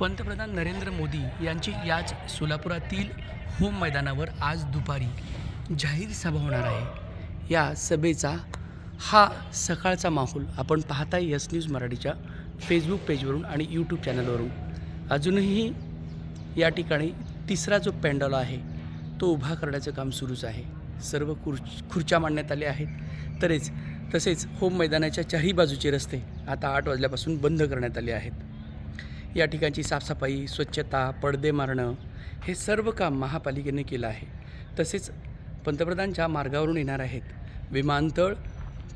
पंतप्रधान नरेंद्र मोदी यांची याच सोलापुरातील होम मैदानावर आज दुपारी जाहीर सभा होणार आहे. या सभेचा हा सकाळचा माहोल आपण पाहताय यस न्यूज मराठीच्या फेसबुक पेजवरून आणि यूट्यूब चॅनलवरून अजूनही या ठिकाणी तिसरा जो पॅन्डल आहे तो उभा करण्याचं काम सुरूच आहे. सर्व खुर् खुर्च्या मांडण्यात आल्या आहेत. तरेच तसेच होम मैदानाच्या चारही बाजूचे रस्ते आता आठ वाजल्यापासून बंद करण्यात आले आहेत. या ठिकाणची साफसफाई स्वच्छता पडदे मारणं हे सर्व काम महापालिकेने केलं आहे. तसेच पंतप्रधान ज्या मार्गावरून येणार आहेत विमानतळ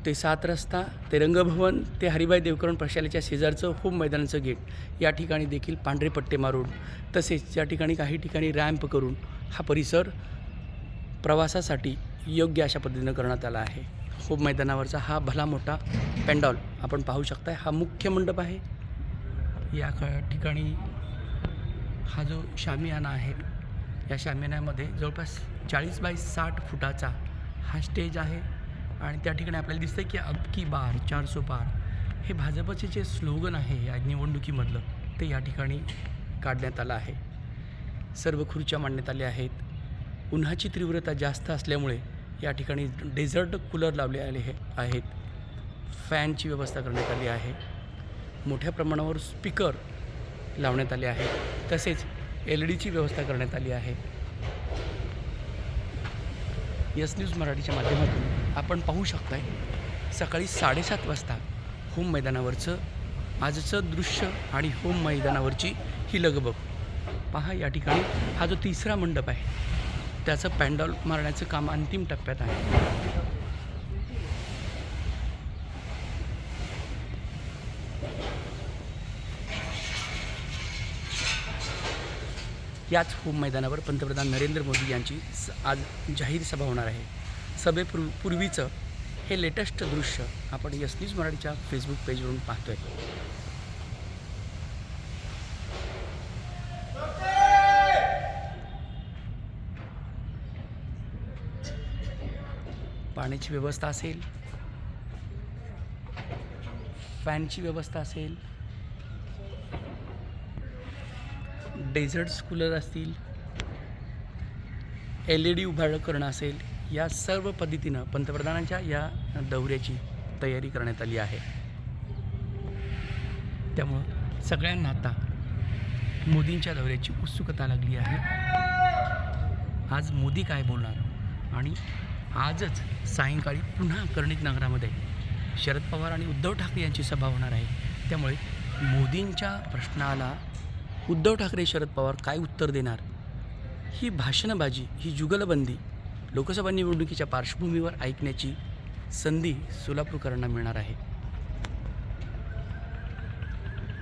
ते सात रस्ता ते रंगभवन ते हरिबाई देवकरण प्रशालेच्या शेजारचं होम मैदानाचं गेट या ठिकाणी देखील पांढरे पट्टे मारून तसेच या ठिकाणी काही ठिकाणी रॅम्प करून हा परिसर प्रवासासाठी योग्य अशा पद्धतीनं करण्यात आला आहे. होम मैदानावरचा हा भला मोठा पेंडॉल आपण पाहू शकताय. हा मुख्य मंडप आहे. या ठिकाणी हा जो शामियाना आहे या शामियान्यामध्ये जवळपास चाळीस बाय साठ फुटाचा हा स्टेज आहे आणि त्या ठिकाणी आपल्याला दिसतं की अब की बार चारसो पार. हे भाजपचे जे स्लोगन आहे या निवडणुकीमधलं ते या ठिकाणी काढण्यात आलं आहे. सर्व खुर्च्या मांडण्यात आल्या आहेत. उन्हाची तीव्रता जास्त असल्यामुळे या ठिकाणी डेझर्ट कूलर लावले आले हे आहेत. फॅनची व्यवस्था करण्यात आली आहे. मोठ्या प्रमाणावर स्पीकर लावण्यात आले आहेत. तसेच एल ई डीची व्यवस्था करण्यात आली आहे. यस न्यूज मराठीच्या माध्यमातून आपण पाहू शकताय सकाळी साडेसात वाजता होम मैदानावरचं आजचं दृश्य आणि होम मैदानावरची ही लगबग. पहा या ठिकाणी हा जो तिसरा मंडप आहे त्याचं पॅन्डॉल मारण्याचं काम अंतिम टप्प्यात आहे. याच होम मैदानावर पंतप्रधान नरेंद्र मोदी यांची स आज जाहीर सभा होणार आहे. सभेपूर्वी पूर्वीचं हे लेटेस्ट दृश्य आपण यस न्यूज मराठीच्या फेसबुक पेजवरून पाहतोय. पाण्याची व्यवस्था असेल. फॅनची व्यवस्था असेल. डेझर्ट्स कूलर असतील एल ई डी उभारं करणं असेल या सर्व पद्धतीनं पंतप्रधानांच्या या दौऱ्याची तयारी करण्यात आली आहे. त्यामुळं सगळ्यांना आता मोदींच्या दौऱ्याची उत्सुकता लागली आहे. आज मोदी काय बोलणार? आणि आजच सायंकाळी पुन्हा कर्णिक नगरामध्ये शरद पवार आणि उद्धव ठाकरे यांची सभा होणार आहे. त्यामुळे मोदींच्या प्रश्नाला उद्धव ठाकरे शरद पवार काय उत्तर देणार? ही भाषणबाजी ही जुगलबंदी लोकसभा निवडणुकीच्या पार्श्वभूमीवर ऐकण्याची संधी सोलापूरकरांना मिळणार आहे.